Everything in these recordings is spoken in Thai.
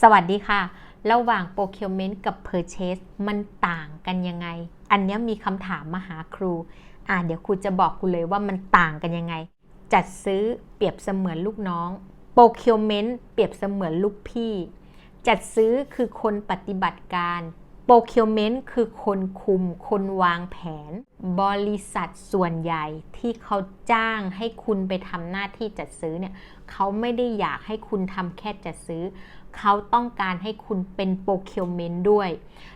สวัสดีค่ะ ระหว่าง procurement กับ purchase มันต่างกันยังไง อันเนี้ยมีคำถามมาหาครู อ่าเดี๋ยวครูจะบอกคุณเลยว่ามันต่างกันยังไง จัดซื้อเปรียบเสมือนลูกน้อง procurement เปรียบเสมือนลูกพี่ จัดซื้อคือคนปฏิบัติการ procurement คือคนคุม คนวางแผน บริษัทส่วนใหญ่ที่เขาจ้างให้คุณไปทำหน้าที่จัดซื้อเนี่ยเขาไม่ได้อยากให้คุณทำแค่จัดซื้อ เขาต้องการให้คุณเป็น procurement ด้วย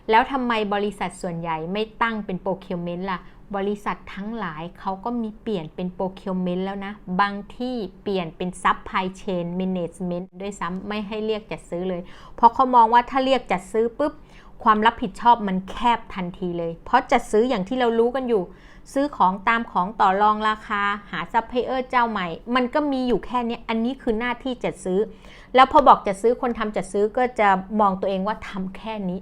แล้วทำไมบริษัทส่วนใหญ่ไม่ตั้งเป็น procurement ล่ะ บริษัททั้งหลายเขาก็มีเปลี่ยนเป็น procurement แล้วนะ บางที่เปลี่ยนเป็น supply chain management ด้วยซ้ำไม่ให้เรียกจัดซื้อเลย เพราะเขามองว่าถ้าเรียกจัดซื้อปุ๊บ ความรับผิดชอบมันแคบทันทีเลย เพราะจัดซื้ออย่างที่เรารู้กันอยู่ ซื้อของตามของต่อรองราคา หาซัพพลายเออร์เจ้าใหม่ มันก็มีอยู่แค่นี้อันนี้คือหน้าที่จัดซื้อ แล้วพอบอกจัดซื้อคนทำจัดซื้อก็จะมองตัวเองว่าทำแค่นี้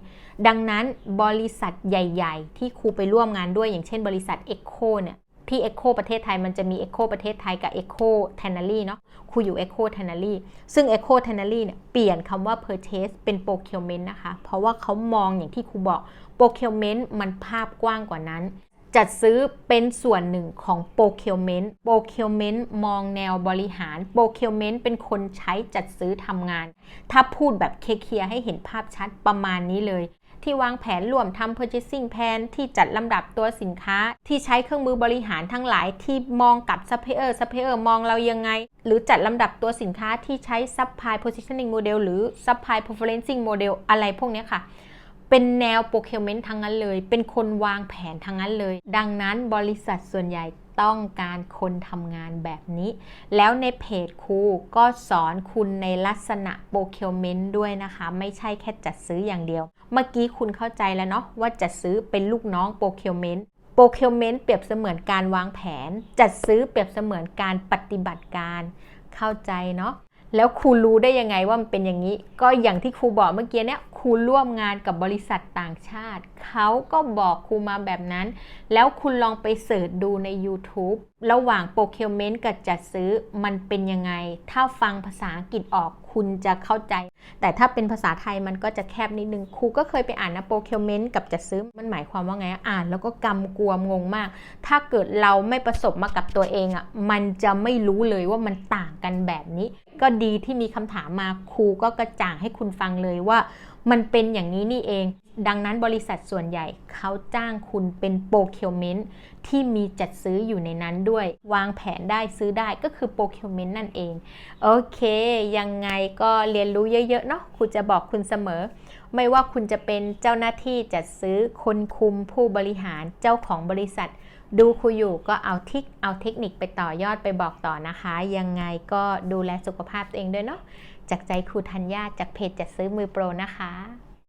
ดังนั้นบริษัทใหญ่ ๆ ที่ครูไปร่วมงานด้วยอย่างเช่น บริษัท Echo เนี่ย ที่ Echo ประเทศไทยมันจะมี Echo ประเทศไทยกับ Echo t a n n e r y เนาะครูอยู่ Echo t a n n e r y ซึ่ง Echo t a n n e r y เนี่ยเปลี่ยนคำว่า purchase เป็น procurement นะคะ เพราะว่าเขามองอย่างที่ครูบอก procurement มันภาพกว้างกว่านั้น จัดซื้อเป็นส่วนหนึ่งของ procurement procurement มองแนวบริหาร procurement เป็นคนใช้จัดซื้อทำงาน ถ้าพูดแบบเคลียร์ให้เห็นภาพชัดประมาณนี้เลย ที่วางแผนรวมทำ purchasing plan ที่จัดลำดับตัวสินค้า ที่ใช้เครื่องมือบริหารทั้งหลายที่มองกับ supplier supplier มองเรายังไง หรือจัดลำดับตัวสินค้าที่ใช้ supply positioning model หรือ supply preferencing model อะไรพวกนี้ค่ะ เป็นแนว procurement ทั้งนั้นเลย เป็นคนวางแผนทั้งนั้นเลย ดังนั้นบริษัทส่วนใหญ่ต้องการคนทำงานแบบนี้ แล้วในเพจครูก็สอนคุณในลักษณะ procurement ด้วยนะคะ ไม่ใช่แค่จัดซื้ออย่างเดียว เมื่อกี้คุณเข้าใจแล้วเนาะว่าจัดซื้อเป็นลูกน้อง procurement procurement เปรียบเสมือนการวางแผน จัดซื้อเปรียบเสมือนการปฏิบัติการ เข้าใจเนาะ แล้วครูรู้ได้ยังไงว่ามันเป็นอย่างนี้ ก็อย่างที่ครูบอกเมื่อกี้เนี่ยครูร่วมงานกับบริษัทต่างชาติ เขาก็บอกครูมาแบบนั้น แล้วคุณลองไปเสิร์ชดูใน YouTube ระหว่าง procurement กับจัดซื้อมันเป็นยังไง ถ้าฟังภาษาอังกฤษออกคุณจะเข้าใจ แต่ถ้าเป็นภาษาไทยมันก็จะแคบนิดนึงครูก็เคยไปอ่านนะ procurement กับจัดซื้อมันหมายความว่าไงอ่านแล้วก็กำกวมงงมาก ถ้าเกิดเราไม่ประสบมากับตัวเองอะ่ะมันจะไม่รู้เลยว่ามันต่าง กันแบบนี้ ก็ดีที่มีคำถามมาครูก็กระจ่างให้คุณฟังเลยว่า มันเป็นอย่างนี้นี่เอง ดังนั้นบริษัทส่วนใหญ่เขาจ้างคุณเป็น procurement ที่มีจัดซื้ออยู่ในนั้นด้วย วางแผนได้ซื้อได้ก็คือ procurement นั่นเอง โอเค ยังไงก็เรียนรู้เยอะๆเนาะครูจะบอกคุณเสมอ ไม่ว่าคุณจะเป็นเจ้าหน้าที่จัดซื้อคนคุมผู้บริหารเจ้าของบริษัท ดูครูอยู่ก็เอาทิกเอาเทคนิคไปต่อยอดไปบอกต่อนะคะ ยังไงก็ดูแลสุขภาพตัวเองด้วยเนาะจากใจครูธัญญาจากเพจจัดซื้อมือโปรนะคะ